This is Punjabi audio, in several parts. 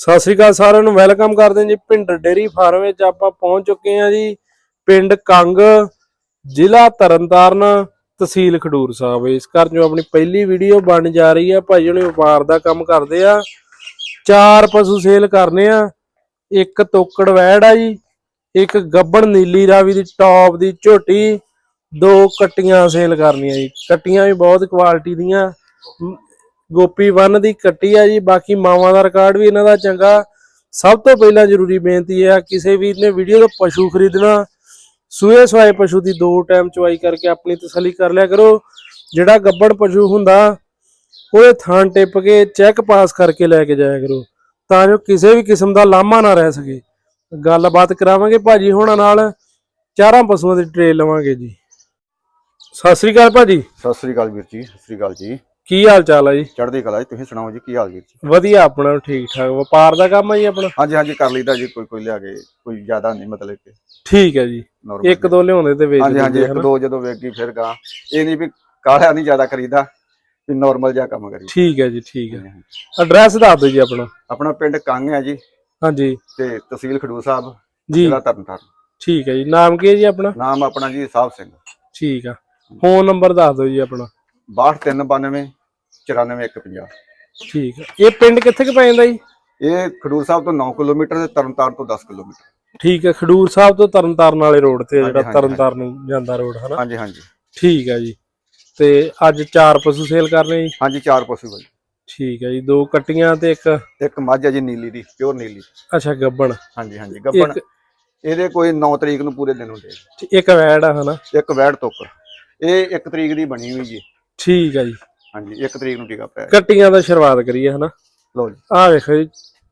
ਸਤਿ ਸ੍ਰੀ ਅਕਾਲ ਸਾਰਿਆਂ ਨੂੰ, ਵੈਲਕਮ ਕਰਦੇ ਹਾਂ ਜੀ ਪਿੰਡ ਡੇਰੀ ਫਾਰਮ ਵਿੱਚ ਆਪਾਂ ਪਹੁੰਚ ਚੁੱਕੇ ਹਾਂ ਜੀ, ਪਿੰਡ ਕੰਗ, ਜ਼ਿਲ੍ਹਾ ਤਰਨਤਾਰਨ, ਤਹਿਸੀਲ ਖਡੂਰ ਸਾਹਿਬ। ਇਸ ਘਰ ਚੋਂ ਆਪਣੀ ਪਹਿਲੀ ਵੀਡੀਓ ਬਣ ਜਾ ਰਹੀ ਹੈ ਭਾਈ ਹੁਣੇ ਵਪਾਰ ਦਾ ਕੰਮ ਕਰਦੇ ਆ। ਚਾਰ ਪਸ਼ੂ ਸੇਲ ਕਰਨੇ ਆ, ਇੱਕ ਤੋਕੜ ਵੈੜ ਆ ਜੀ, ਇੱਕ ਗੱਬਣ ਨੀਲੀ ਰਾਵੀ ਦੀ ਟੌਪ ਦੀ ਝੋਟੀ, ਦੋ ਕੱਟੀਆਂ ਸੇਲ ਕਰਨੀਆਂ ਜੀ। ਕੱਟੀਆਂ ਵੀ ਬਹੁਤ ਕੁਆਲਿਟੀ ਦੀਆਂ ਗੋਪੀ ਵਨ ਦੀ ਕੱਟੀ ਆ ਜੀ, ਬਾਕੀ ਮਾਵਾਂ ਦਾ ਰਿਕਾਰਡ ਵੀ ਇਹਨਾਂ ਦਾ ਚੰਗਾ। ਸਭ ਤੋਂ ਪਹਿਲਾਂ ਜ਼ਰੂਰੀ ਬੇਨਤੀ ਹੈ ਕਿਸੇ ਵੀਰ ਨੇ ਵੀਡੀਓ ਤੋਂ ਪਸ਼ੂ ਖਰੀਦਣਾ, ਸੂਏ ਸਵਾਏ ਪਸ਼ੂ ਦੀ ਦੋ ਟਾਈਮ ਚਵਾਈ ਕਰਕੇ ਆਪਣੀ ਤਸੱਲੀ ਕਰ ਲਿਆ ਕਰੋ। ਜਿਹੜਾ ਗੱਬੜ ਪਸ਼ੂ ਹੁੰਦਾ ਉਹਦੇ ਥਾਂ ਟਿੱਪ ਕੇ ਚੈੱਕ ਪਾਸ ਕਰਕੇ ਲੈ ਕੇ ਜਾਇਆ ਕਰੋ। ਤਾਂ ਜੋ ਕਿਸੇ ਵੀ ਕਿਸਮ ਦਾ ਲਾਮਾ ਨਾ ਰਹਿ ਸਕੇ। ਗੱਲਬਾਤ ਕਰਾਵਾਂਗੇ ਭਾਜੀ ਹੋਣਾ ਨਾਲ। ਚਾਰਾਂ ਪਸ਼ੂਆਂ ਦੀ ਟ੍ਰੇਲ ਲਵਾਂਗੇ ਜੀ। ਸਤਿ ਸ੍ਰੀ ਅਕਾਲ ਭਾਜੀ। ਸਤਿ ਸ੍ਰੀ ਅਕਾਲ ਵੀਰ ਜੀ, ਸਤਿ ਸ੍ਰੀ ਅਕਾਲ ਜੀ। ਕੀ ਹਾਲ ਚਾਲ ਹੈ ਜੀ? ਚੜ੍ਹਦੀ ਕਲਾ ਜੀ ਤੁਸੀਂ ਸੁਣਾਓ ਜੀ ਕੀ ਹਾਲ ਜੀ? ਵਧੀਆ ਆਪਣਾ ਠੀਕ ਠਾਕ। ਵਪਾਰ ਦਾ ਕੰਮ ਹੈ ਜੀ ਆਪਣਾ? ਹਾਂਜੀ ਹਾਂਜੀ ਕਰ ਲਈਦਾ ਜੀ ਕੋਈ ਕੋਈ ਲਿਆ ਕੇ ਕੋਈ ਜ਼ਿਆਦਾ ਨਹੀਂ ਮਤਲਬ ਕਿ। ਠੀਕ ਹੈ ਜੀ। ਇੱਕ ਦੋ ਲਿਆਉਂਦੇ ਤੇ ਵੇਚ ਹਾਂਜੀ ਹਾਂਜੀ ਇੱਕ? ਦੋ ਜਦੋਂ ਗਈ ਫਿਰ ਗਾ ਇਹ ਨਹੀਂ ਵੀ ਕਾਹਲਾ ਨਹੀਂ ਜ਼ਿਆਦਾ ਕਰੀਦਾ ਵੀ ਨਾਰਮਲ ਜਿਹਾ ਕੰਮ ਕਰੀ ਠੀਕ ਹੈ ਜੀ ਠੀਕ ਹੈ ਐਡਰੈਸ ਦੱਸ ਦਿਓ ਜੀ ਆਪਣਾ। ਆਪਣਾ ਪਿੰਡ ਕੰਗ ਹੈ ਜੀ ਹਾਂਜੀ। ਤੇ ਤਹਿਸੀਲ ਖਡੂਰ ਸਾਹਿਬ ਜੀ। ਜ਼ਿਲ੍ਹਾ ਤਰਨਤਾਰਨ। ਠੀਕ ਹੈ ਜੀ। ਨਾਮ ਕੀ ਹੈ ਜੀ ਆਪਣਾ? ਨਾਮ ਆਪਣਾ ਜੀ ਸਾਹਿਬ ਸਿੰਘ। ਠੀਕ ਆ। ਫੋਨ ਨੰਬਰ ਦੱਸ ਦਿਓ ਜੀ ਆਪਣਾ। 6292 94150 ਠੀਕ ਹੈ ਇਹ ਪਿੰਡ ਕਿੱਥੇ ਕੁ ਪੈ ਜਾਂਦਾ ਜੀ? ਇਹ ਖਡੂਰ ਸਾਹਿਬ ਤੋਂ 9 ਕਿਲੋਮੀਟਰ ਤੇ ਤਰਨਤਾਰਨ ਤੋਂ 10 ਕਿਲੋਮੀਟਰ। ਠੀਕ ਹੈ ਖਡੂਰ ਸਾਹਿਬ ਤੋਂ ਤਰਨਤਾਰਨ ਵਾਲੇ ਰੋਡ ਤੇ ਜਿਹੜਾ ਹਾਂਜੀ, ਤਰਨਤਾਰਨ ਨੂੰ ਜਾਂਦਾ ਰੋਡ ਹਨਾ? ਹਾਂਜੀ ਹਾਂਜੀ। ਠੀਕ ਹੈ ਜੀ। ਤੇ ਅੱਜ ਚਾਰ ਪਸ਼ੂ ਸੇਲ ਕਰਨੇ ਜੀ? ਹਾਂਜੀ ਚਾਰ ਪਸ਼ੂ ਹੈ ਠੀਕ ਹੈ ਜੀ ਦੋ ਕੱਟੀਆਂ ਤੇ ਇੱਕ ਇੱਕ ਮੱਝ ਹੈ ਜੀ ਨੀਲੀ ਦੀ ਪਿਓਰ ਨੀਲੀ। ਅੱਛਾ ਗੱਬਣ। ਹਾਂਜੀ ਹਾਂਜੀ ਗੱਬਣ। ਇੱਕ ਇਹਦੇ ਕੋਈ 9 ਤਰੀਕ ਨੂੰ ਪੂਰੇ ਦਿਨ ਹੁੰਦੇ ਇੱਕ ਵੈੜ ਆ ਹਨਾ? ਇੱਕ ਵੈੜ ਤੋਕ। ਇਹ 1 ਤਰੀਕ ਦੀ ਬਣੀ ਹੋਈ ਜੀ। ਠੀਕ ਹੈ ਜੀ। ਹਾਂਜੀ 1 ਤਰੀਕ ਨੂੰ ਟੀਕਾ ਪਿਆ ਕੱਟੀਆਂ ਦਾ ਸ਼ੁਰੂਆਤ ਕਰੀਏ ਹਨਾ? ਲਓ ਜੀ। ਆਹ ਵੇਖੋ ਜੀ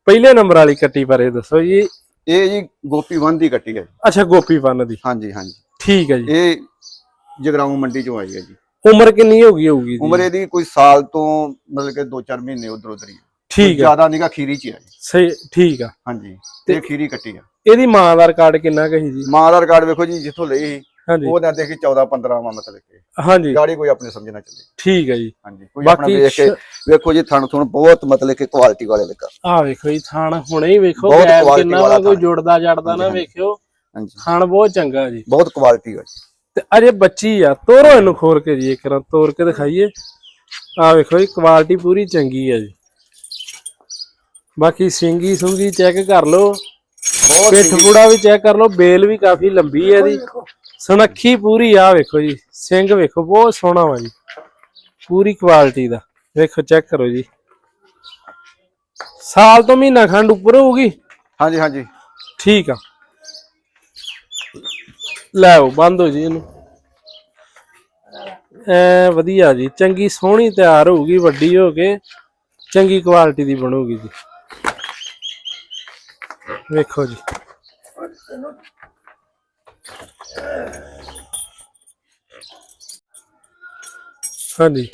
ਪਹਿਲੇ ਨੰਬਰ ਵਾਲੀ ਕੱਟੀ ਬਾਰੇ ਦੱਸੋ ਜੀ। ਇਹ ਜੀ ਗੋਪੀ ਵਨ ਦੀ ਕੱਟੀ ਹੈ ਅੱਛਾ ਗੋਪੀ ਬੰਨ ਦੀ। ਹਾਂਜੀ ਹਾਂਜੀ। ਠੀਕ ਹੈ ਜੀ। ਇਹ ਜਗਰਾਉਂ ਮੰਡੀ ਚੋਂ ਆਈ ਹੈ ਜੀ। ਉਮਰ ਕਿੰਨੀ ਹੋ ਗਈ ਹੋਊਗੀ ਜੀ? ਉਮਰ ਇਹਦੀ ਕੋਈ ਸਾਲ ਤੋਂ ਮਤਲਬ ਕਿ 2-4 ਮਹੀਨੇ ਉਧਰ ਉਧਰ ਹੀ ਠੀਕ ਹੈ। ਜ਼ਿਆਦਾ ਨਿਗਾ ਖੀਰੀ ਚ ਹੀ ਸਹੀ ਠੀਕ ਆ। ਹਾਂਜੀ ਤੇ- ਖੀਰੀ ਕੱਟੀ ਆ ਇਹਦੀ ਮਾਂ ਦਾ ਰਿਕਾਰਡ ਕਿੰਨਾ ਕਹੀ ਜੀ? ਮਾਂ ਦਾ ਰਿਕਾਰਡ ਵੇਖੋ ਜੀ ਜਿੱਥੋਂ ਲਈ ਸੀ। ਹਾਂਜੀ। ਉਹ ਨਾ ਦੇਖੀ 14-15 ਵਾ ਮਤਲਬ ਕਿ। ਹਾਂਜੀ। ਗਾੜੀ ਕੋਈ ਆਪਣੇ ਸਮਝਣਾ ਚੱਲੇ। ਠੀਕ ਹੈ ਜੀ। ਹਾਂਜੀ ਕੋਈ ਆਪਣਾ ਵੇਖ ਕੇ ਵੇਖੋ ਜੀ ਥਣ ਥੁਣ ਬਹੁਤ ਮਤਲਬ ਕਿ ਕੁਆਲਿਟੀ ਵਾਲੇ ਲੱਗਾ ਆਹ ਵੇਖੋ ਜੀ ਥਾਣ ਹੁਣੇ ਹੀ ਵੇਖੋ ਕਿੰਨਾ ਕੋਈ। ਜੁੜਦਾ ਜੜਦਾ ਨਾ ਵੇਖਿਓ। ਹਾਂਜੀ। ਥਾਣ ਬਹੁਤ ਚੰਗਾ ਜੀ। ਬਹੁਤ ਕੁਆਲਿਟੀ ਹੈ ਜੀ। ਤੇ ਅਜੇ ਬੱਚੀ ਆ ਤੋਰੋ ਇਹਨੂੰ ਖੋਲ ਕੇ ਜੀ ਇੱਕ ਵਾਰ ਤੋੜ ਕੇ ਦਿਖਾਈਏ। ਆਹ ਵੇਖੋ ਜੀ ਕੁਆਲਿਟੀ ਪੂਰੀ ਚੰਗੀ ਹੈ ਜੀ। ਬਾਕੀ ਸਿੰਗੀ ਸੁੰਗੀ ਚੈੱਕ ਕਰ ਲਓ। ਬਹੁਤ ਪਿੱਠ ਪੂੜਾ ਵੀ ਚੈੱਕ ਕਰ ਲਓ ਬੇਲ ਵੀ ਕਾਫੀ ਲੰਬੀ ਹੈ ਇਹਦੀ। ਸੁਨੱਖੀ ਪੂਰੀ ਆ ਵੇਖੋ ਜੀ ਸਿੰਘ ਵੇਖੋ ਬਹੁਤ ਸੋਹਣਾ ਵਾ ਜੀ। ਪੂਰੀ ਕੁਆਲਿਟੀ ਦਾ। ਵੇਖੋ ਚੈੱਕ ਕਰੋ ਜੀ। ਸਾਲ ਤੋਂ ਮਹੀਨਾ ਖੰਡ ਉੱਪਰ ਹੋਊਗੀ? ਹਾਂਜੀ ਹਾਂਜੀ। ਠੀਕ ਆ। ਲੈ ਆਓ ਬੰਦ ਹੋ ਜੀ ਇਹਨੂੰ। ਐ ਵਧੀਆ ਜੀ ਚੰਗੀ ਸੋਹਣੀ ਤਿਆਰ ਹੋਊਗੀ ਵੱਡੀ ਹੋ ਕੇ ਚੰਗੀ ਕੁਆਲਿਟੀ ਦੀ ਬਣੂਗੀ ਜੀ। ਵੇਖੋ ਜੀ। ਹਾਂਜੀ।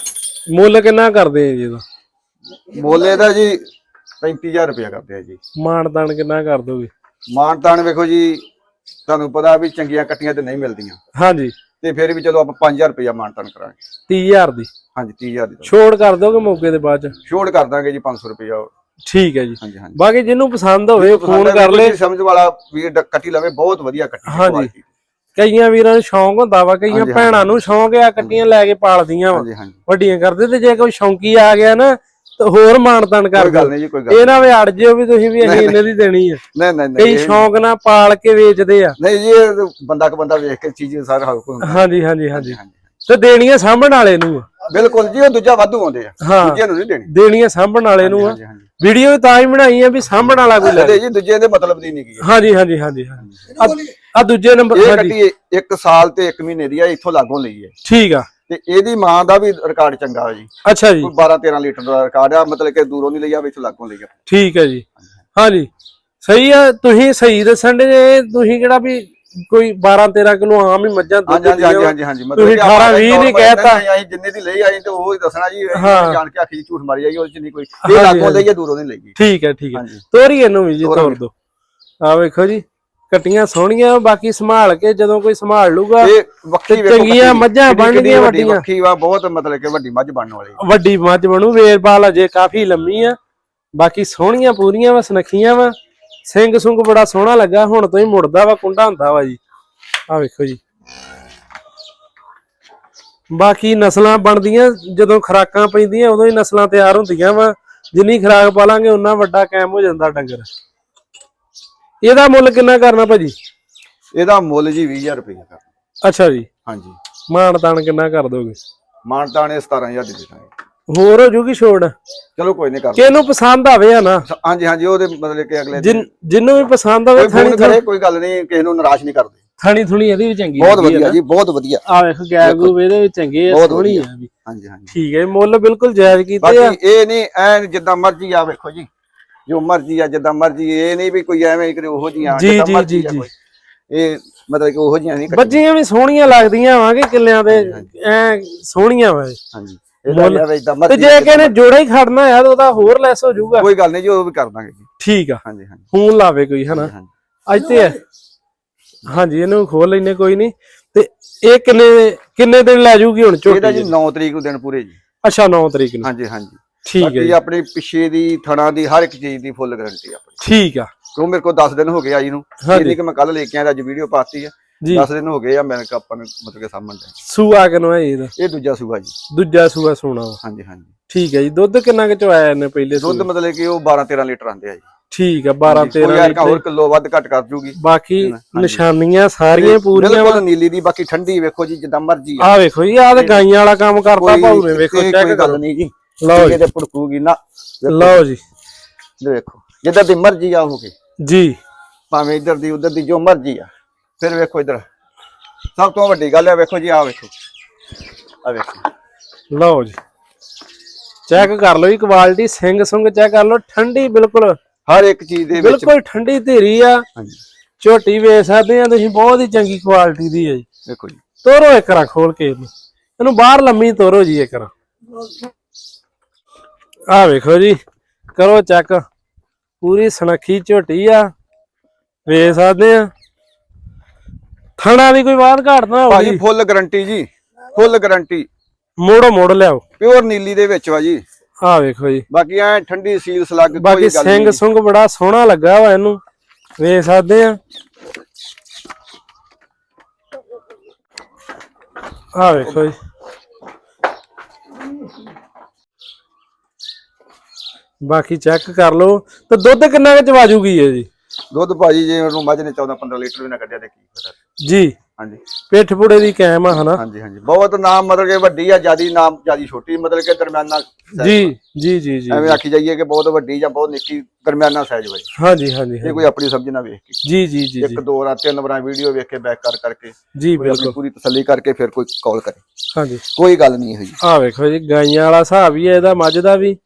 ਮੁੱਲ ਕਿੰਨਾ ਕਰਦੇ ਆ ਜੀ ਇਹਦਾ? ਮੋਲੇ ਦਾ ਜੀ 35000 ਰੁਪਇਆ ਕਰਦੇ ਆ ਜੀ। ਮਾਨਦਾਨ ਕਿੰਨਾ ਕਰ ਦੋਗੇ? ਮਾਨ ਤਾਨ ਵੇਖੋ ਜੀ ਤੁਹਾਨੂੰ ਪਤਾ ਵੀ ਚੰਗੀਆਂ ਕੱਟੀਆਂ ਤੇ ਨਹੀਂ ਮਿਲਦੀਆਂ। ਹਾਂਜੀ। ਤੇ ਫਿਰ ਵੀ ਚਲੋ ਆਪਾਂ 5000 ਰੁਪਇਆ ਮਾਨ ਤਾਨ ਕਰਾਂਗੇ 30000 ਦੀ? ਹਾਂਜੀ 30000 ਦੀ। ਛੋੜ ਕਰ ਦੋਗੇ ਮੌਕੇ ਦੇ ਬਾਅਦ ਚ? ਛੋੜ ਕਰ ਦਾਂਗੇ ਜੀ 500 ਰੁਪਇਆ। ਠੀਕ ਹੈ ਜੀ। ਹਾਂਜੀ ਹਾਂਜੀ। ਬਾਕੀ ਜਿਹਨੂੰ ਪਸੰਦ ਹੋਵੇ ਫੋਨ ਕਰ ਲੈ। ਸਮਝ ਵਾਲਾ ਵੀਰ ਡ- ਕੱਟੀ ਲਵੇ ਬਹੁਤ ਵਧੀਆ ਕੱਟੀ ਹੈ ਹਾਂਜੀ। quality। ਕਈਆਂ ਵੀਰਾਂ ਨੂੰ ਸ਼ੌਂਕ ਹੁੰਦਾ ਵਾ ਕਈਆਂ ਭੈਣਾਂ ਨੂੰ ਸ਼ੌਂਕ ਆ ਕੱਟੀਆਂ ਲੈ ਕੇ ਪਾਲਦੀਆਂ ਵਾ। ਵੱਡੀਆਂ ਕਰਦੇ ਤੇ ਜੇ ਕੋਈ ਸ਼ੌਂਕੀ ਆ ਗਿਆ ਨਾ ਤਾਂ ਹੋਰ ਮਾਨਤਾਨ ਕਰ ਗੱਲ ਨਹੀਂ ਜੀ ਕੋਈ ਗੱਲ ਇਹ ਨਾ ਵੀ ਅੜ ਜਿਓ ਵੀ ਤੁਸੀਂ ਵੀ ਅਸੀਂ ਇਹਨੇ ਦੀ ਦੇਣੀ ਆ। ਨਹੀਂ ਨਹੀਂ ਨਹੀਂ ਕਈ ਸ਼ੌਂਕ ਨਾਲ ਪਾਲ ਕੇ ਵੇਚਦੇ ਆ। ਨਹੀਂ ਜੀ ਇਹ ਬੰਦਾ ਕ ਬੰਦਾ ਵੇਖ ਕੇ ਚੀਜ਼ ਸਾਰਾ ਹੱਕ ਹੁੰਦਾ। ਹਾਂਜੀ ਹਾਂਜੀ ਹਾਂਜੀ। ਤੇ ਦੇਣੀਆਂ ਸਾਂਭਣ ਵਾਲੇ ਨੂੰ ਬਿਲਕੁਲ ਜੀ ਉਹ ਦੂਜਾ ਵਾਧੂ ਆਉਂਦੇ ਆ। ਹਾਂ। ਦੂਜੇ ਨੂੰ ਨਹੀਂ ਦੇਣੀ। ਦੇਣੀਆਂ ਸਾਂਭਣ ਵਾਲੇ ਨੂੰ ਆ। ਵੀਡੀਓ ਤਾਂ ਹੀ ਬਣਾਈ ਆ ਵੀ ਸਾਂਭਣ ਵਾਲਾ ਕੋਈ ਲੈ ਤੇ ਜੀ ਦੂਜੇ ਦੇ ਮਤਲਬ ਦੀ ਨਹੀਂ ਕੀ ਹਾਂਜੀ ਹਾਂਜੀ ਹਾਂਜੀ ਹਾਂਜੀ। ਆ ਦੂਜੇ ਨੰਬਰ ਇਹ ਹਾਂਜੀ। ਕੱਟੀ 1 ਸਾਲ ਤੇ 1 ਮਹੀਨੇ ਦੀ ਆ ਇੱਥੋਂ ਲਾਗੋਂ ਲਈ ਹੈ। ਠੀਕ ਆ। ਤੇ ਇਹਦੀ ਮਾਂ ਦਾ ਵੀ ਰਿਕਾਰਡ ਚੰਗਾ ਹੈ ਜੀ। ਅੱਛਾ ਜੀ। ਕੋਈ 12 13 ਲੀਟਰ ਦਾ ਰਿਕਾਰਡ ਆ ਮਤਲਬ ਕਿ ਦੂਰੋਂ ਨਹੀਂ ਲਈ ਆ ਇੱਥੋਂ ਲਾਗੋਂ ਲਈ ਆ। ਠੀਕ ਹੈ ਜੀ। ਹਾਂਜੀ। ਸਹੀ ਆ ਤੁਸੀਂ ਸਹੀ ਦੱਸਣ ਦੇ ਤੁਸੀਂ ਕਿਹੜਾ ਵੀ ਕੋਈ 12 13 ਕਿਲੋ ਆਮ ਹੀ ਮੱਝਾਂ ਦੁੱਧ ਹਾਂਜੀ ਹਾਂਜੀ ਦੀਆਂ ਹਾਂਜੀ ਹਾਂਜੀ ਤੁਸੀਂ 18 20 ਨਹੀਂ ਕਹਿਤਾ। ਅਸੀਂ ਜਿੰਨੇ ਦੀ ਲਈ ਆਈ ਤੇ ਉਹ ਹੀ ਦੱਸਣਾ ਜੀ। ਅਸੀਂ ਹਾਂ। ਜਾਣ ਕੇ ਆਖੀ ਝੂਠ ਮਾਰੀ ਜਾਈ ਉਹ ਚ ਨਹੀਂ ਕੋਈ। ਇਹ ਹਾਂਜੀ, ਲਾਗੋਂ ਹਾਂਜੀ। ਲਈ ਆ ਦੂਰੋਂ ਨਹੀਂ ਲਈ। ਠੀਕ ਹੈ ਠੀਕ ਹੈ। ਹਾਂਜੀ। ਤੋਰੀ ਇਹਨੂੰ ਵੀ ਜੀ ਤੋਰ ਤੋਰਾਂਗੇ। ਦੋ। ਆ ਵੇਖੋ ਜੀ। ਕਟੀਆਂ ਸੋਹਣੀਆਂ ਬਾਕੀ ਸੰਭਾਲ ਕੇ ਜਦੋਂ ਕੋਈ ਸੰਭਾਲ ਲੂਗਾ ਇਹ ਵੱਖੀ ਵੇਖੋ ਚੰਗੀਆਂ ਵੱਖੀ, ਮੱਝਾਂ ਕਿੱਡੀ- ਕਿੱਡੀ ਬਣਨਗੀਆਂ ਵੱਡੀ ਵੱਡੀਆਂ। ਵੱਖੀ ਵਾ ਬਹੁਤ ਮਤਲਬ ਕਿ ਵੱਡੀ ਮੱਝ ਬਣਨ ਵਾਲੀ। ਵੱਡੀ ਮੱਝ ਬਣੂ ਵੇਰਬਾਲ ਅਜੇ ਕਾਫੀ ਲੰਮੀ ਆ ਬਾਕੀ ਸੋਹਣੀਆਂ ਪੂਰੀਆਂ ਵਾ ਸੁਨੱਖੀਆਂ ਵਾ। ਸਿੰਘ ਸੁੰਗ ਬੜਾ ਸੋਹਣਾ ਲੱਗਾ ਹੁਣ ਤੋਂ ਹੀ ਮੁੜਦਾ ਵਾ ਕੁੰਡਾ ਹੁੰਦਾ ਵਾ ਜੀ। ਆ ਵੇਖੋ ਜੀ। ਬਾਕੀ ਨਸਲਾਂ ਬਣਦੀਆਂ ਜਦੋਂ ਖਰਾਕਾਂ ਪੈਂਦੀਆਂ ਉਦੋਂ ਹੀ ਨਸਲਾਂ ਤਿਆਰ ਹੁੰਦੀਆਂ ਵਾ। ਜਿੰਨੀ ਖਰਾਕ ਪਾਲਾਂਗੇ ਉਨਾ ਵੱਡਾ ਕਾਇਮ ਹੋ ਜਾਂਦਾ ਡੰਗਰ। ਇਹਦਾ ਮੁੱਲ ਕਿੰਨਾ ਕਰਨਾ ਭਾਜੀ? ਇਹਦਾ ਮੁੱਲ ਜੀ 20000 ਰੁਪਏ ਦਾ ਅੱਛਾ ਜੀ। ਹਾਂਜੀ। ਮਾਣ ਤਾਣ ਕਿੰਨਾ ਕਰ ਦੋਗੇ? ਮਾਨਤਾਂ ਨੇ 17000 ਦੇ ਦਿੱਤਾ ਹੋਰ ਹੋ ਜੂਗੀ ਛੋੜ? ਚਲੋ ਕੋਈ ਨਹੀਂ ਕਰ ਕਿਹਨੂੰ ਪਸੰਦ ਆਵੇ ਆ ਨਾ? ਹਾਂਜੀ ਹਾਂਜੀ ਉਹਦੇ ਮਤਲਬ ਕਿ ਅਗਲੇ ਜਿਨ ਜਿੰਨੂੰ ਵੀ ਪਸੰਦ ਆਵੇ ਥਾਣੀ ਕਰੇ ਕੋਈ ਗੱਲ ਨਹੀਂ ਕਿਸੇ ਨੂੰ ਨਿਰਾਸ਼ ਨਹੀਂ ਕਰਦੇ। ਥਾਣੀ ਥੁਣੀ ਇਹਦੀ ਵੀ ਚੰਗੀ ਬਹੁਤ ਵਧੀਆ। ਜੀ ਬਹੁਤ ਵਧੀਆ। ਆ ਵੇਖ ਗੂਬ ਇਹਦੇ ਵਿੱਚ ਚੰਗੇ ਆ ਸੋਹਣੀ ਆ। ਵੀ। ਹਾਂਜੀ ਹਾਂਜੀ। ਠੀਕ ਹੈ ਮੁੱਲ ਬਿਲਕੁਲ ਜਾਇਜ਼ ਕੀਤੇ ਆ। ਬਾਕੀ ਇਹ ਨਹੀਂ ਐ ਜਿੱਦਾਂ ਮਰਜ਼ੀ ਆ ਵੇਖੋ ਜੀ। ਜੋ ਮਰਜ਼ੀ ਆ ਜਿੱਦਾਂ ਮਰਜ਼ੀ ਇਹ ਨਹੀਂ ਵੀ ਕੋਈ ਐਵੇਂ ਕਿ ਉਹੋ ਜੀਆਂ ਜੀ, ਜਿੱਦਾਂ ਜੀ, ਮਰਜ਼ੀ ਜੀ, ਆ ਜੀ। ਕੋਈ। ਇਹ ਮਤਲਬ ਕਿ ਉਹੋ ਜੀਆਂ ਨਹੀਂ। ਬੱਜੀਆਂ ਵੀ ਸੋਹਣੀਆਂ ਲੱਗਦੀਆਂ ਵਾਂਗੇ ਕਿੱਲਿਆਂ ਦੇ ਐ ਸੋਹਣੀਆਂ ਵਾ। ਹਾਂਜੀ ਇਹਦਾ ਤੇ ਜੇ ਨੇ ਜੋੜਾ ਹੀ ਖੜਨਾ ਆ ਤਾਂ ਉਹਦਾ ਹੋਰ ਲੈਸ ਹੋ ਜਾਊਗਾ। ਕੋਈ ਗੱਲ ਨਹੀਂ ਜੀ ਉਹ ਵੀ ਕਰ ਦਾਂਗੇ ਜੀ। ਠੀਕ ਆ। ਹਾਂਜੀ ਹਾਂਜੀ। ਫੋਨ ਲਾਵੇ ਕੋਈ ਹਨਾ? ਅੱਜ ਤੇ ਹੈ। ਹਾਂਜੀ ਇਹਨੂੰ ਖੋਲ ਲੈਨੇ ਕੋਈ ਨਹੀਂ। ਤੇ ਇਹ ਕਿੰਨੇ ਕਿੰਨੇ ਦਿਨ ਲੈ ਜੂਗੀ ਹੁਣ ਇਹਦਾ ਝੋਟੀ ਜੀ 9 ਤਰੀਕ ਨੂੰ ਦਿਨ ਪੂਰੇ ਜੀ। ਅੱਛਾ 9 ਤਰੀਕ ਨੂੰ। ਹਾਂਜੀ ਹਾਂਜੀ। ਠੀਕ ਹੈ ਬਾਕੀ ਜੀ। ਆਪਣੀ ਪਿੱਛੇ ਦੀ ਥਣਾ ਦੀ ਹਰ ਇੱਕ ਚੀਜ਼ ਦੀ ਫੁੱਲ ਗਾਰੰਟੀ ਆਪਣੀ। ਠੀਕ ਆ। ਕਿਉਂ ਮੇਰੇ ਕੋਲ 10 ਦਿਨ ਹੋ ਗਏ ਆਈ ਨੂੰ। ਹਾਂਜੀ। ਕਿ ਮੈਂ ਕੱਲ ਲੈ ਕੇ ਆਇਆ ਅੱਜ ਵੀਡੀਓ ਪਾਤੀ ਜੀ। 10 ਦਿਨ ਹੋ ਗਏ ਆ ਮੇਰੇ ਕੋ ਆਪਾਂ ਨੂੰ ਮਤਲਬ ਕਿ ਸਾਹਮਣੇ ਸੂਆ ਕਿਨੋ ਹੈ ਇਹਦਾ? ਇਹ ਦੂਜਾ ਸੂਆ ਜੀ। ਦੂਜਾ ਸੂਆ ਸੋਣਾ ਵਾ। ਹਾਂਜੀ ਹਾਂਜੀ। ਠੀਕ ਹੈ ਜੀ। ਦੁੱਧ ਕਿੰਨਾ ਕਿ ਚਵਾਇਆ ਇਹਨੇ ਪਹਿਲੇ ਦੁੱਧ ਸੂਏ? ਮਤਲਬ ਕਿ ਉਹ 12 13 ਲੀਟਰ ਆਂਦੇ ਆ ਜੀ। ਠੀਕ ਆ 12 ਕੋਈ 13 ਯਾਰ ਲੀਟਰ ਹੋਰ ਕਿਲੋ ਵੱਧ ਘੱਟ ਕਰ ਜੂਗੀ। ਬਾਕੀ ਹਾਂਜੀ। ਨਿਸ਼ਾਨੀਆਂ ਸਾਰੀਆਂ ਪੂਰੀਆਂ ਬਿਲਕੁਲ ਨੀਲੀ ਦੀ ਬਾਕੀ ਠੰਡੀ ਵੇਖੋ ਜੀ ਜਿੱਦਾਂ ਮਰਜ਼ੀ ਆ। ਵੇਖੋ ਜੀ ਆ ਤੇ ਗਾਈਆਂ ਵਾਲਾ ਕੰਮ ਕਰਦਾ ਭਾਊ ਨੇ ਵੇਖੋ ਚੈੱਕ ਕੋਈ ਕਰੋ। ਨਹੀਂ ਜੀ। ਲਓ ਜੀ ਇਹਦੇ ਭੜਕੂਗੀ ਨਾ ਲਓ ਜੀ। ਵੇਖੋ ਜਿੱਦਾਂ ਦੀ ਮਰਜ਼ੀ ਆ ਹੋਗੇ ਜੀ। ਭਾਵੇਂ ਇੱਧਰ ਦੀ ਉੱਧਰ ਦੀ ਜੋ ਮਰਜ਼ੀ ਆ। ਫਿਰ ਵੇਖੋ ਇੱਧਰ। ਸਭ ਤੋਂ ਵੱਡੀ ਗੱਲ ਹੈ ਵੇਖੋ ਜੀ ਆ ਵੇਖੋ। ਆ ਵੇਖੋ। ਲਓ ਜੀ। ਚੈੱਕ ਕਰ ਲਓ ਜੀ ਕੁਆਲਿਟੀ ਸਿੰਘ ਸੁੰਗ ਚੈੱਕ ਕਰ ਲਓ ਠੰਡੀ ਬਿਲਕੁਲ। ਹਰ ਇੱਕ ਚੀਜ਼ ਦੇ ਵਿੱਚ। ਬਿਲਕੁਲ ਠੰਡੀ ਧੀਰੀ ਆ। ਹਾਂਜੀ। ਝੋਟੀ ਵੇਚ ਸਕਦੇ ਆ ਤੁਸੀਂ ਬਹੁਤ ਹੀ ਚੰਗੀ ਕੁਆਲਿਟੀ ਦੀ ਹੈ ਜੀ। ਵੇਖੋ ਜੀ। ਤੋਰੋ ਇੱਕ ਰਾਂ ਖੋਲ ਕੇ ਇਹਨੂੰ। ਬਾਹਰ ਲੰਮੀ ਤੋਰੋ ਜੀ ਇੱਕ ਰਾਂ ਆ ਵੇਖੋ ਜੀ ਕਰੋ ਚੈੱਕ ਪੂਰੀ ਸਨੱਖੀ ਝੋਟੀ ਆ ਵੇਚ ਸਕਦੇ ਆ। ਥਣਾ ਦੀ ਕੋਈ ਬਾਤ ਘਾਟ ਨਾ ਭਾਜੀ ਹੋਊਗੀ ਫੁੱਲ ਗਾਰੰਟੀ ਜੀ ਫੁੱਲ ਗਾਰੰਟੀ ਮੋੜੋ ਮੋੜ ਲਿਆਓ। ਪਿਓਰ ਨੀਲੀ ਦੇ ਵਿੱਚ ਵਾ ਜੀ। ਆ ਵੇਖੋ ਜੀ। ਬਾਕੀ ਐ ਠੰਡੀ ਸੀਲ ਸਲੱਗ ਕੋਈ ਬਾਕੀ ਗੱਲ ਸਿੰਘ ਨਹੀਂ। ਸੁੰਗ ਬੜਾ ਸੋਹਣਾ ਲੱਗਾ ਵਾ ਇਹਨੂੰ। ਵੇਖ ਸਕਦੇ ਆ। ਆ ਵੇਖੋ ਜੀ। ਬਾਕੀ ਚੈੱਕ ਕਰ ਲਓ। ਤੇ ਦੁੱਧ ਕਿੰਨਾ ਕੁ ਚਵਾ ਜੂਗੀ ਇਹ ਜੀ? ਦੁੱਧ ਭਾਜੀ ਜੇ ਉਹਨੂੰ ਮੱਝ ਨੇ 14 15 ਲੀਟਰ ਵੀ ਨਾ ਕੱਢਿਆ ਤੇ ਕੀ ਫਾਇਦਾ ਜੀ। ਹਾਂਜੀ। ਪਿੱਠ ਪੁੜੇ ਦੀ ਕਾਇਮ ਆ ਹਨਾ? ਹਾਂਜੀ ਹਾਂਜੀ। ਬਹੁਤ ਨਾਮ ਮਤਲਬ ਕਿ ਵੱਡੀ ਆ ਜਿਆਦੀ ਨਾਮ ਜਿਆਦੀ ਛੋਟੀ ਮਤਲਬ ਕਿ ਦਰਮਿਆਨਾ size ਜੀ ਜੀ ਜੀ ਜੀ ਐਵੇਂ ਆਖੀ ਜਾਈਏ ਕਿ ਬਹੁਤ ਵੱਡੀ ਜਾਂ ਬਹੁਤ ਨਿੱਕੀ ਦਰਮਿਆਨਾ ਸਾਈਜ਼ ਭਾਈ ਹਾਂਜੀ ਹਾਂਜੀ ਇਹ ਹਾਂਜੀ। ਕੋਈ ਆਪਣੀ ਸਮਝ ਨਾ ਵੇਖ ਕੇ। ਜੀ ਜੀ ਜੀ ਜੀ। ਇੱਕ ਦੋ ਰਾਤ ਤਿੰਨ ਵਾਰਾਂ ਵੀਡੀਓ ਵੇਖ ਕੇ ਬੈਕ ਕਰ ਕਰਕੇ। ਜੀ ਕੋਈ ਆਪਣੀ ਬਿਲਕੁਲ। ਪੂਰੀ ਤਸੱਲੀ ਕਰਕੇ ਫਿਰ ਕੋਈ ਕਾਲ ਕਰੇ। ਹਾਂਜੀ। ਕੋਈ ਗੱਲ ਨਹੀਂ ਹੋਈ। ਆ ਵੇਖੋ ਜੀ ਗਾਈਆਂ ਵਾਲਾ ਹਿਸਾਬ ਹੀ ਹੈ ਇਹਦਾ ਮੱਝ ਦਾ ਵੀ।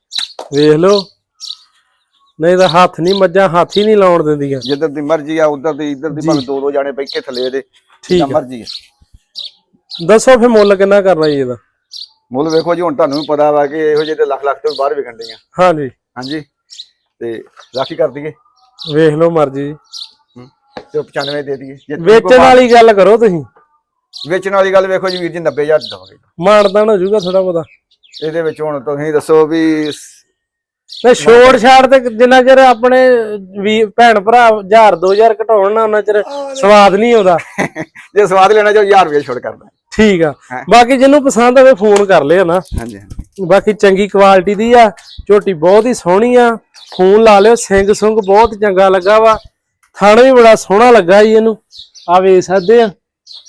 ਵੇਖ ਲਓ। ਨਹੀਂ ਤਾਂ ਹੱਥ ਨਹੀਂ ਮੱਝਾਂ ਹੱਥ ਹੀ ਨਹੀਂ ਲਾਉਣ ਦਿੰਦੀਆਂ। ਜਿੱਧਰ ਦੀ ਮਰਜ਼ੀ ਆ ਉਧਰ ਦੀ ਇੱਧਰ ਦੀ ਭਾਵੇਂ ਦੋ ਦੋ ਜਾਣੇ ਬੈਠੇ ਥੱਲੇ ਇਹਦੇ ਠੀਕ ਹੈ। ਮਰਜ਼ੀ ਆ। ਦੱਸੋ ਫਿਰ ਮੁੱਲ ਕਿੰਨਾ ਕਰਨਾ ਜੀ ਇਹਦਾ? ਮੁੱਲ ਵੇਖੋ ਜੀ ਹੁਣ ਤੁਹਾਨੂੰ ਵੀ ਪਤਾ ਵਾ ਕਿ ਇਹੋ ਜਿਹੇ ਤੇ ਲੱਖ ਲੱਖ ਤੋਂ ਬਾਹਰ ਵਿਕਣ ਡਈਆਂ। ਹਾਂਜੀ। ਹਾਂਜੀ। ਤੇ ਹੀ ਕਰ ਦਈਏ। ਵੇਖ ਲਓ ਮਰਜ਼ੀ। ਹੂੰ, ਤੇ ਉਹ 95 ਦੇ ਦਈਏ। ਵੇਚਣ ਵਾਲੀ ਗੱਲ ਕਰੋ ਤੁਸੀਂ। ਵੇਚਣ ਵਾਲੀ ਗੱਲ ਵੇਖੋ ਜੀ ਵੀਰ ਜੀ 90000 ਦਵਾਂਗੇ। ਮਾਨਦਾਨ ਹੋ ਜਾਊਗਾ ਥੋੜਾ ਬਹੁਤਾ। ਇਹਦੇ ਵਿੱਚ ਹੁਣ ਤੁਸੀਂ ਦੱਸੋ ਵੀ ਤੇ ਛੋੜ ਛਾੜ ਤੇ ਜਿੰਨਾ ਚਿਰ ਆਪਣੇ ਵੀ ਭੈਣ ਭਰਾ 1000 2000 ਘਟਾਉਣ ਨਾ ਉਹਨਾਂ ਚਿਰ ਸਵਾਦ ਨਹੀਂ ਆਉਂਦਾ। ਜੇ ਸਵਾਦ ਲੈਣਾ ਚਾਹੋ 1000 ਰੁਪਏ ਛੋੜ ਕਰਦਾ। ਠੀਕ ਆ। ਬਾਕੀ ਜਿਹਨੂੰ ਪਸੰਦ ਆਵੇ ਫੋਨ ਕਰ ਲਿਆ ਨਾ। ਹਾਂਜੀ ਹਾਂਜੀ। ਬਾਕੀ ਚੰਗੀ ਕੁਆਲਿਟੀ ਦੀ ਆ ਝੋਟੀ ਬਹੁਤ ਹੀ ਸੋਹਣੀ ਆ। ਫੋਨ ਲਾ ਲਿਓ ਸਿੰਘ ਸੁੰਗ ਬਹੁਤ ਚੰਗਾ ਲੱਗਾ ਵਾ। ਥਣ ਵੀ ਬੜਾ ਸੋਹਣਾ ਲੱਗਾ ਜੀ ਇਹਨੂੰ। ਆ ਵੇਖ ਸਕਦੇ ਆ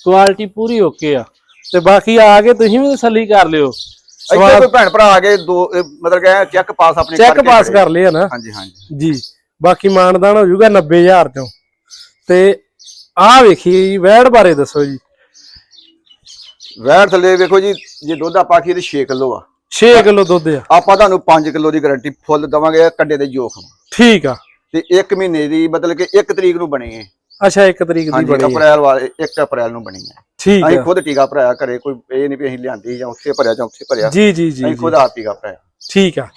ਕੁਆਲਿਟੀ ਪੂਰੀ ਓਕੇ ਆ। ਤੇ ਬਾਕੀ ਆ ਕੇ ਤੁਸੀਂ ਵੀ ਤਸੱਲੀ ਕਰ ਲਿਓ। ਇੱਥੇ ਕੋਈ ਭੈਣ ਭਰਾ ਆ ਕੇ ਦੋ ਇਹ ਮਤਲਬ ਕਿ ਚੈੱਕ ਪਾਸ ਆਪਣੇ ਚੈੱਕ ਕਰਕੇ ਪਾਸ ਖੜੇ। ਕਰ ਲਿਆ ਨਾ। ਹਾਂਜੀ ਹਾਂਜੀ। ਜੀ। ਬਾਕੀ ਮਾਨਦਾਨ ਹੋ ਜਾਊਗਾ 90000 ਚੋਂ। ਤੇ ਆਹ ਵੇਖੀ ਜੀ ਵੈੜ ਬਾਰੇ ਦੱਸੋ ਜੀ। ਵੈਰ ਥੱਲੇ ਵੇਖੋ ਜੀ ਜੇ ਦੁੱਧ ਆਪਾਂ ਆਖੀਏ ਤੇ 6 ਕਿਲੋ ਆ। 6 ਕਿਲੋ ਦੁੱਧ ਆ। ਆਪਾਂ ਤੁਹਾਨੂੰ 5 ਕਿਲੋ ਦੀ ਗਾਰੰਟੀ ਫੁੱਲ ਦਵਾਂਗੇ ਕੱਡੇ ਦੇ ਜੋਖ ਠੀਕ ਆ। ਤੇ 1 ਮਹੀਨੇ ਦੀ ਮਤਲਬ ਕਿ 1 ਤਰੀਕ ਨੂੰ ਬਣੀ ਹੈ। ਅੱਛਾ 1 ਤਰੀਕ ਦੀ ਹਾਂਜੀ ਬਣੀ ਆ। ਅਪ੍ਰੈਲ ਵਾਲੇ 1 ਅਪ੍ਰੈਲ ਨੂੰ ਬਣੀ ਹੈ। ਠੀਕ ਅਸੀਂ ਆ। ਖੁਦ ਟੀਕਾ ਭਰਾਇਆ ਘਰੇ ਕੋਈ ਇਹ ਨਹੀਂ ਵੀ ਅਸੀਂ ਲਿਆਂਦੀ ਜਾਂ ਉੱਥੇ ਭਰਿਆ ਜਾਂ ਉੱਥੇ ਭਰਿਆ। ਜੀ ਜੀ ਜੀ ਅਸੀਂ। ਖੁਦ ਆਪ ਟੀਕਾ ਭਰਾਇਆ। ਠੀਕ ਆ।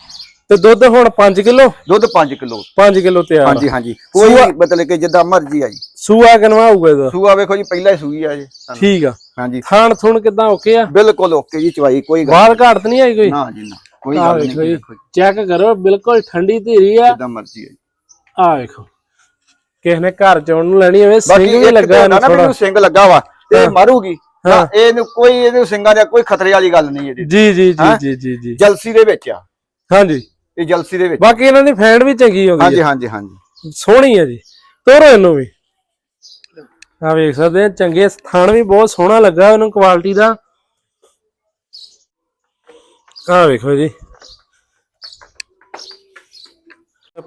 ਤੇ ਦੁੱਧ ਹੁਣ 5 ਕਿਲੋ? ਦੁੱਧ 5 ਕਿਲੋ। 5 ਕਿਲੋ ਤਿਆਰ ਆ। ਹਾਂਜੀ ਹਾਂਜੀ। ਕੋਈ ਮਤਲਬ ਕਿ ਜਿੱਦਾਂ ਮਰਜ਼ੀ ਆ ਜੀ। ਸੂਆ ਕਿਨਵਾ ਹੋਊਗਾ ਇਹਦਾ? ਸੂਆ ਵੇਖੋ ਜੀ ਪਹਿਲਾਂ ਹੀ ਸੂਈ ਆ ਜੀ। ਠੀਕ ਆ। ਹਾਂਜੀ। ਥਾਣ ਥੁਣ ਕਿਦਾਂ ਓਕੇ ਆ? ਬਿਲਕੁਲ ਓਕੇ ਜੀ ਚਵਾਈ ਕੋਈ ਗੱਲ ਬਾਹਰ ਘਾਟ ਨਹੀਂ ਆਈ ਕੋਈ? ਨਾ ਜੀ ਨਾ। ਕੋਈ ਆ ਗੱਲ ਨਹੀਂ ਚੈੱਕ ਕਰੋ ਬਿਲਕੁਲ ਠੰਡੀ ਧੀਰੀ ਆ। ਜਿੱਦਾਂ ਮਰਜ਼ੀ ਜੀ। ਆ ਵੇਖੋ। ਕਿਸ ਨੇ ਘਰ ਚੋਂ ਨੂੰ ਲੈਣੀ ਹੋਵੇ ਸਿੰਘ ਲੱਗਾ ਨਾ ਥੋੜਾ ਮੈਨੂੰ ਸਿੰਘ ਲੱਗਾ ਵਾ। ਤੇ ਮਾਰੂਗੀ ਹਾਂ। ਹਾਂ। ਇਹਨੂੰ ਕੋਈ ਇਹਨੂੰ ਸਿੰਘਾਂ ਦਾ ਕੋਈ ਖਤਰੇ ਵਾਲੀ ਗੱਲ ਨਹੀਂ ਇਹਦੀ। ਜੀ ਜੀ ਜੀ ਹੈਂ? ਜੀ ਜੀ ਜੀ। ਜਲਸੀ ਦੇ ਵਿੱਚ ਆ। ਹਾਂਜੀ। ਇਹ ਜਲਸੀ ਦੇ ਵਿੱਚ। ਬਾਕੀ ਇਹਨਾਂ ਦੀ ਫੈਂਡ ਵੀ ਚੰਗੀ ਹੁੰਦੀ ਹਾਂਜੀ ਹੈ ਹਾਂਜੀ ਹਾਂਜੀ। ਸੋਹਣੀ ਹੈ ਜੀ। ਤੋਰੋ ਇਹਨੂੰ ਵੀ। ਆ ਵੇਖ ਸਕਦੇ ਆ ਚੰਗੇ ਸਥਾਨ ਵੀ ਬਹੁਤ ਸੋਹਣਾ ਲੱਗਾ ਇਹਨੂੰ ਕੁਆਲਿਟੀ ਦਾ। ਆ ਵੇਖੋ ਜੀ।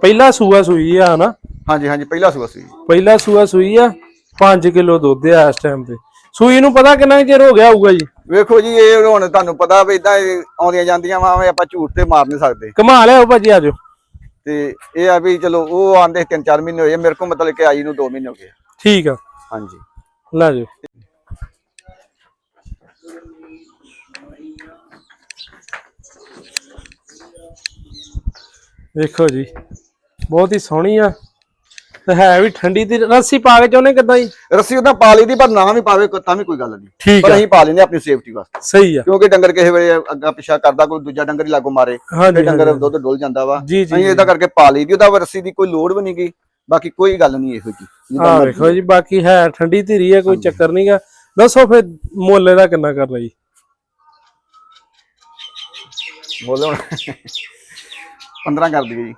ਪਹਿਲਾ ਸੂਆ ਸੂਈ ਆ ਨਾ ਹਾਂਜੀ ਹਾਂਜੀ ਪਹਿਲਾ ਸੂਆ ਸੀ ਪਹਿਲਾ ਸੂਆ ਸੂਈ ਆ 5 ਕਿਲੋ ਦੁੱਧ ਆ ਇਸ ਟਾਈਮ ਤੇ। ਸੂਈ ਨੂੰ ਪਤਾ ਕਿੰਨਾ ਚਿਰ ਹੋ ਗਿਆ ਹੋਊਗਾ ਜੀ? ਵੇਖੋ ਜੀ ਇਹ ਹੁਣ ਤੁਹਾਨੂੰ ਪਤਾ ਵੀ ਇਦਾਂ ਆਉਂਦੀਆਂ ਜਾਂਦੀਆਂ ਵਾ ਐਵੇਂ ਆਪਾਂ ਝੂਠ ਤੇ ਮਾਰ ਨਹੀਂ ਸਕਦੇ। ਕਮਾ ਲਿਆਓ ਭਾਜੀ ਆਜੋ ਤੇ ਇਹ ਆ ਵੀ ਚਲੋ ਉਹ ਆਂਦੇ ਤਿੰਨ ਚਾਰ ਮਹੀਨੇ ਹੋਏ ਮੇਰੇ ਕੋਲ ਮਤਲਬ ਕਿ ਆਈ ਨੂੰ 2 ਮਹੀਨੇ ਹੋ ਗਏ। ਠੀਕ ਆ। ਹਾਂਜੀ। ਲੈ ਜਾਓ। ਵੇਖੋ ਜੀ ਬਹੁਤ ਹੀ ਸੋਹਣੀ ਆ। ਹੈ ਵੀ ਠੰਡੀ ਦੀ ਰੱਸੀ ਪਾ ਕੇ ਚਾਹੁੰਦੇ ਕਿਦਾਂ ਜੀ? ਰੱਸੀ ਉਹਦਾ ਪਾ ਲਈ ਦੀ ਪਰ ਨਾ ਵੀ ਪਾਵੇ ਤਾਂ ਵੀ ਕੋਈ ਗੱਲ ਨਹੀਂ। ਠੀਕ ਪਰ ਅਸੀਂ ਪਾ ਲੈਂਦੇ ਆਪਣੀ ਸੇਫਟੀ ਵਾਸਤੇ। ਸਹੀ ਆ। ਕਿਉਂਕਿ ਡੰਗਰ ਕਿਸੇ ਵੇਲੇ ਅੱਗਾ ਪਿੱਛਾ ਕਰਦਾ ਕੋਈ ਦੂਜਾ ਡੰਗਰ ਹੀ ਲਾਗੋ ਮਾਰੇ ਤੇ ਡੰਗਰ। ਦੁੱਧ ਡੁੱਲ ਜਾਂਦਾ ਵਾ। ਅਸੀਂ ਇਹਦਾ ਕਰਕੇ ਪਾ ਲਈ ਦੀ ਉਹਦਾ ਰੱਸੀ ਦੀ ਕੋਈ ਲੋੜ ਵੀ ਨਹੀਂ ਗਈ ਬਾਕੀ ਕੋਈ ਗੱਲ ਨਹੀਂ ਇਹੋ ਜੀ ਹਾਂ। ਵੇਖੋ ਜੀ ਬਾਕੀ ਹੈ ਠੰਡੀ ਧੀਰੀ ਆ ਕੋਈ ਚੱਕਰ ਨਹੀਂਗਾ ਦੱਸੋ ਫਿਰ ਮੁੱਲ ਇਹਦਾ ਕਿੰਨਾ ਕਰਨਾ ਜੀ? ਹੁਣ 15 ਕਰ ਦਈਏ ਜੀ।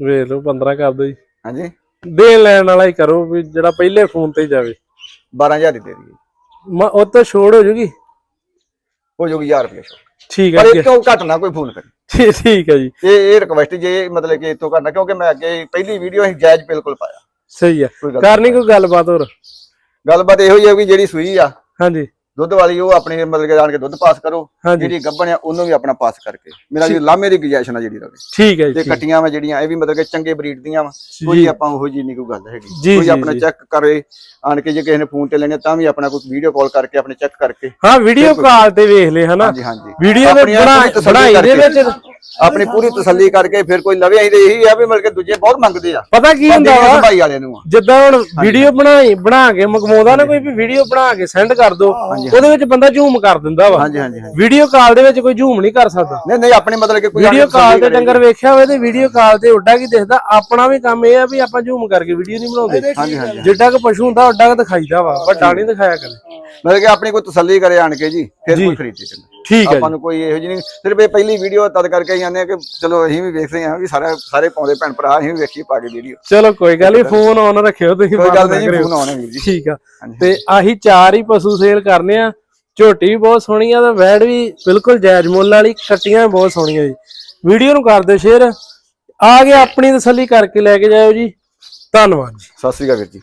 ਵੇਖ ਲਓ 15 ਕਰ ਦਿਓ ਜੀ। ਹਾਂਜੀ? ਦੇਣ ਲੈਣ ਵਾਲਾ ਹੀ ਕਰੋ ਵੀ ਜਿਹੜਾ ਪਹਿਲੇ ਫੋਨ ਤੇ ਜਾਵੇ। 12000 ਦੀ ਦੇ ਦਈਏ। ਮ- ਉਹ ਤਾਂ ਛੋੜ ਹੋ ਜੂਗੀ? ਹੋ ਜਾਊਗੀ 1000 ਰੁਪਏ ਠੀਕ ਪਰ ਹੈ। ਇਹ ਤੋਂ ਘੱਟ ਨਾ ਕੋਈ ਫੋਨ ਕਰੇ। ਠੀਕ ਠੀਕ ਹੈ ਜੀ। ਇਹ ਇਹ ਰਿਕਵੈਸਟ ਜੇ ਮਤਲਬ ਕਿ ਇਹ ਤੋਂ ਕਰਨਾ ਕਿਉਂਕਿ ਮੈਂ ਅੱਗੇ ਪਹਿਲੀ ਵੀਡੀਓ ਅਸੀਂ ਜਾਇਜ਼ ਬਿਲਕੁਲ ਪਾਇਆ। ਸਹੀ ਆ ਕੋਈ ਗੱਲ ਕਰਨੀ ਕੋਈ ਗੱਲਬਾਤ ਹੋਰ? ਗੱਲਬਾਤ ਇਹੋ ਹੀ ਹੈ ਕਿ ਜਿਹੜੀ ਸੂਈ ਆ ਹਾਂਜੀ। ਦੁੱਧ ਵਾਲੀ ਉਹ ਆਪਣੀ ਮਤਲਬ ਕਿ ਜਾਣ ਕੇ ਦੁੱਧ ਪਾਸ ਕਰੋ ਜਿਹੜੀ ਗੱਭਣ ਆ ਉਹਨੂੰ ਵੀ ਆਪਣਾ ਪਾਸ ਕਰਕੇ। ਮੇਰਾ ਜੀ ਲਾਮੇ ਦੀ ਗੁਜਾਇਸ਼ ਨਾ ਜਿਹੜੀ ਰਵੇ। ਠੀਕ ਹੈ ਜੀ ਤੇ। ਕੱਟੀਆਂ ਵਾ ਜਿਹੜੀਆਂ ਇਹ ਵੀ ਮਤਲਬ ਕਿ ਚੰਗੇ ਬਰੀਡ ਦੀਆਂ ਵਾ। ਕੋਈ ਆਪਾਂ ਉਹੋ ਜੀ ਨਹੀਂ ਕੋਈ ਗੱਲ ਹੈਗੀ। ਕੋਈ ਆਪਣਾ। ਚੈੱਕ ਕਰੇ ਆਣ ਕੇ ਜੇ ਕਿਸੇ ਨੇ ਫੋਨ ਤੇ ਲੈਣੇ ਤਾਂ ਵੀ ਆਪਣਾ ਕੋਈ ਵੀਡੀਓ ਕਾਲ ਕਰਕੇ ਆਪਣੇ ਚੈੱਕ ਕਰਕੇ। ਹਾਂ ਵੀਡੀਓ ਕਾਲ ਤੇ ਵੇਖ ਲੈ ਹਨਾ? ਹਾਂਜੀ ਹਾਂਜੀ। ਵੀਡੀਓ ਦੇ ਬਣਾਈ ਦੇ। ਵਿੱਚ ਆਪਣੀ ਪੂਰੀ ਤਸੱਲੀ ਕਰਕੇ ਫਿਰ ਕੋਈ ਲਵੇ ਅਸੀਂ ਤੇ ਇਹੀ ਆ ਵੀ ਮਤਲਬ ਕਿ ਦੂਜੇ ਬਹੁਤ ਮੰਗਦੇ ਆ। ਪਤਾ ਕੀ ਹੁੰਦਾ ਵਾ? ਸੰਭਾਈ ਵਾਲਿਆਂ ਨੂੰ। ਜਿੱਦਾਂ ਹੁਣ ਵੀਡੀਓ ਬਣਾਈ ਬਣਾ ਕੇ ਮੰਗਵਾਉਂਦਾ ਨਾ ਕੋਈ ਵੀ ਵੀਡੀਓ ਬਣਾ ਕੇ ਸੈਂਡ ਕਰ ਦੋ। ਉਹਦੇ ਵਿੱਚ ਬੰਦਾ ਜ਼ੂਮ ਕਰ ਦਿੰਦਾ ਵਾ। ਹਾਂਜੀ ਹਾਂਜੀ ਵੀਡੀਓ ਕਾਲ ਦੇ ਵਿੱਚ ਕੋਈ ਜ਼ੂਮ ਨਹੀਂ ਕਰ ਸਕਦਾ। ਨਹੀਂ ਨਹੀਂ ਆਪਣੇ ਮਤਲਬ ਕਿ ਕੋਈ ਵੀਡੀਓ ਕਾਲ ਤੇ। ਡੰਗਰ ਵੇਖਿਆ ਹੋਵੇ ਤੇ ਵੀਡੀਓ ਕਾਲ ਤੇ ਉੱਡਾ ਕੀ ਦਿਖਦਾ। ਆਪਣਾ ਵੀ ਕੰਮ ਇਹ ਆ ਵੀ ਆਪਾਂ ਜ਼ੂਮ ਕਰਕੇ ਵੀਡੀਓ ਨਹੀਂ ਬਣਾਉਂਦੇ। ਹਾਂਜੀ ਹਾਂਜੀ ਜਿੱਡਾ ਕੁ ਪਸ਼ੂ ਹੁੰਦਾ ਉੱਡਾ ਕੁ ਦਿਖਾਈਦਾ ਵਾ। ਵੱਡਾ ਨਹੀਂ ਦਿਖਾਇਆ ਕਦੇ। ਮਤਲਬ ਕਿ ਆਪਣੀ ਕੋਈ ਤਸੱਲੀ ਕਰੇ ਆਣ ਕੇ ਜੀ ਫਿਰ। ਕੋਈ ਖਰੀਦੇ ਠੀਕ ਹੈ ਆਪਾਂ ਨੂੰ ਕੋਈ ਇਹੋ ਜਿਹੀ ਨਹੀਂ ਸਿਰਫ ਇਹ ਪਹਿਲੀ ਵੀਡੀਓ ਤਦ ਕਰਕੇ ਜਾਂਦੇ ਆ ਕਿ ਚਲੋ ਅਸੀਂ ਵੀ ਵੇਖਦੇ ਹਾਂ ਵੀ ਸਾਰੇ ਸਾਰੇ ਪਾਉਂਦੇ ਭੈਣ ਭਰਾ ਅਸੀਂ ਵੀ ਵੇਖੀਏ ਪਾ ਕੇ ਵੀਡੀਓ ਚਲੋ ਕੋਈ ਗੱਲ ਨਹੀਂ। ਫੋਨ ਆਨ ਰੱਖਿਓ ਤੁਸੀਂ ਕੋਈ ਗੱਲ ਨਹੀਂ। ਫੋਨ ਆਉਣਾ ਵੀਰ ਜੀ। ਠੀਕ ਆ। ਤੇ ਆਹੀ ਚਾਰ ਹੀ ਪਸ਼ੂ ਸੇਲ ਕਰਨੇ ਆ। ਝੋਟੀ ਵੀ ਬਹੁਤ ਸੋਹਣੀ ਆ ਤੇ ਵੈੜ ਵੀ ਬਿਲਕੁਲ ਜਾਇਜ਼ ਮੁੱਲ ਵਾਲੀ ਕੱਟੀਆਂ ਬਹੁਤ ਸੋਹਣੀਆਂ ਜੀ। ਵੀਡੀਓ ਨੂੰ ਕਰ ਦਿਓ ਸ਼ੇਅਰ ਆ ਕੇ ਆਪਣੀ ਤਸੱਲੀ ਕਰਕੇ ਲੈ ਕੇ ਜਾਇਓ ਜੀ। ਧੰਨਵਾਦ ਜੀ। ਸਤਿ ਸ੍ਰੀ ਅਕਾਲ ਵੀਰ ਜੀ।